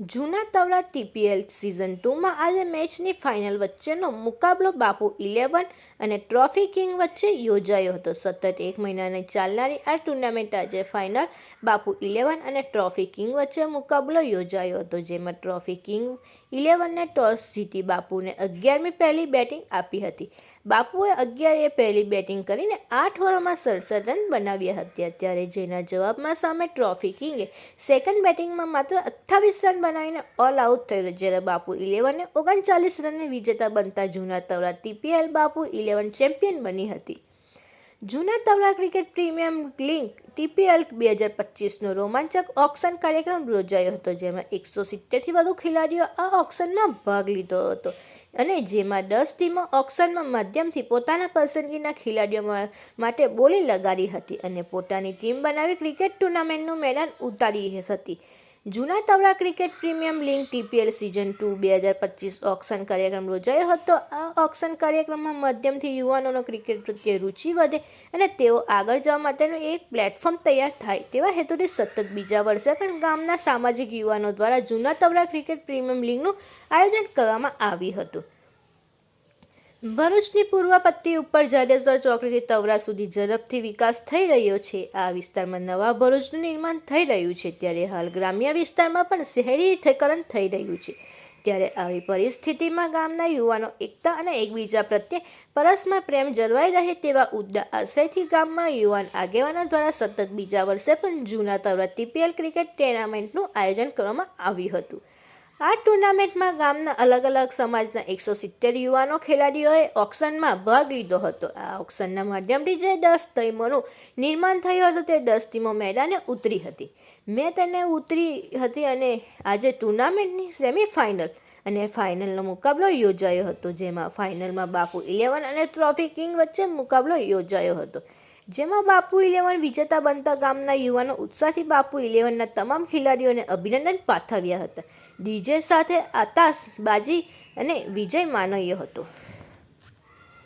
જૂના Tavra TPL season ટુમાં આજે મેચની ફાઇનલ વચ્ચેનો મુકાબલો બાપુ ઇલેવન અને ટ્રોફી કિંગ વચ્ચે યોજાયો હતો. સતત એક મહિનાની ચાલનારી આ ટુર્નામેન્ટ આજે ફાઇનલ બાપુ ઇલેવન અને ટ્રોફી કિંગ વચ્ચે મુકાબલો યોજાયો હતો, જેમાં ટ્રોફી કિંગ ઇલેવનને ટોસ જીતી બાપુને અગિયારમી પહેલી બેટિંગ આપી હતી. બાપુએ અગિયાર એ પહેલી બેટિંગ કરીને આઠ ઓવરમાં સડસઠ રન બનાવ્યા હતા, ત્યારે જેના જવાબમાં સામે ટ્રોફી કિંગે સેકન્ડ બેટિંગમાં માત્ર અઠ્ઠાવીસ રન બનાવીને ઓલ આઉટ થયો જ્યારે બાપુ ઇલેવને ઓગણચાલીસ રનને વિજેતા બનતા Juna Tavra TPL Bapu eleven champion બની હતી. Juna Tavra cricket premium league TPL બે હજાર પચીસનો રોમાંચક ઓક્શન કાર્યક્રમ યોજાયો હતો, જેમાં એકસો સિત્તેરથી વધુ ખેલાડીઓ આ ઓક્શનમાં ભાગ લીધો હતો. અને જેમાં દસ ટીમો ઓક્શનમાં માધ્યમથી પોતાના પસંદગીના ખેલાડીઓ માટે બોલી લગાડી હતી અને પોતાની ટીમ બનાવી ક્રિકેટ ટુર્નામેન્ટનું મેદાન ઉતારી હતી. Juna Tavra cricket premium league TPL season two બે હજાર પચીસ ઓક્શન કાર્યક્રમ યોજાયો હતો. આ ઓક્શન કાર્યક્રમમાં માધ્યમથી યુવાનોનો ક્રિકેટ પ્રત્યે રુચિ વધે અને તેઓ આગળ જવા માટેનું એક પ્લેટફોર્મ તૈયાર થાય તેવા હેતુથી સતત બીજા વર્ષે પણ ગામના સામાજિક યુવાનો દ્વારા જૂના તવરા ક્રિકેટ પ્રીમિયમ લીગનું આયોજન કરવામાં આવ્યું હતું. ભરૂચની પૂર્વ પત્તી ઉપર જાડેસર ચોકડીથી તવરા સુધી ઝડપથી વિકાસ થઈ રહ્યો છે. આ વિસ્તારમાં નવા ભરૂચનું નિર્માણ થઈ રહ્યું છે. ત્યારે હાલ ગ્રામ્ય વિસ્તારમાં પણ શહેરીકરણ થઈ રહ્યું છે. ત્યારે આવી પરિસ્થિતિમાં ગામના યુવાનો એકતા અને એકબીજા પ્રત્યે પરસ્પર પ્રેમ જળવાઈ રહે તેવા ઉદ્દા આશયથી ગામમાં યુવાન આગેવાનો દ્વારા સતત બીજા વર્ષે પણ જૂના તવરા ટીપીએલ ક્રિકેટ ટુર્નામેન્ટનું આયોજન કરવામાં આવ્યું હતું. આ ટુર્નામેન્ટમાં ગામના અલગ અલગ સમાજના એકસો સિત્તેર યુવાનો ખેલાડીઓએ ઓક્શનમાં ભાગ લીધો હતો. આ ઓક્શનના માધ્યમથી જે દસ ટીમોનું નિર્માણ થયું હતું. તે દસ ટીમો મેદાને ઉતરી હતી. મેં તેને ઉતરી હતી અને આજે ટુર્નામેન્ટની સેમિફાઇનલ અને ફાઇનલનો મુકાબલો યોજાયો હતો, જેમાં ફાઇનલમાં બાપુ ઇલેવન અને ટ્રોફી કિંગ વચ્ચે મુકાબલો યોજાયો હતો. જેમાં બાપુ ઇલેવન, વિજેતા બનતા ગામના યુવાનો ઉત્સાહથી બાપુ ઇલેવનના તમામ ખેલાડીઓને અભિનંદન પાઠવ્યા હતા. ડીજે સાથે આતાશ બાજી અને વિજય માનવ્યો હતો.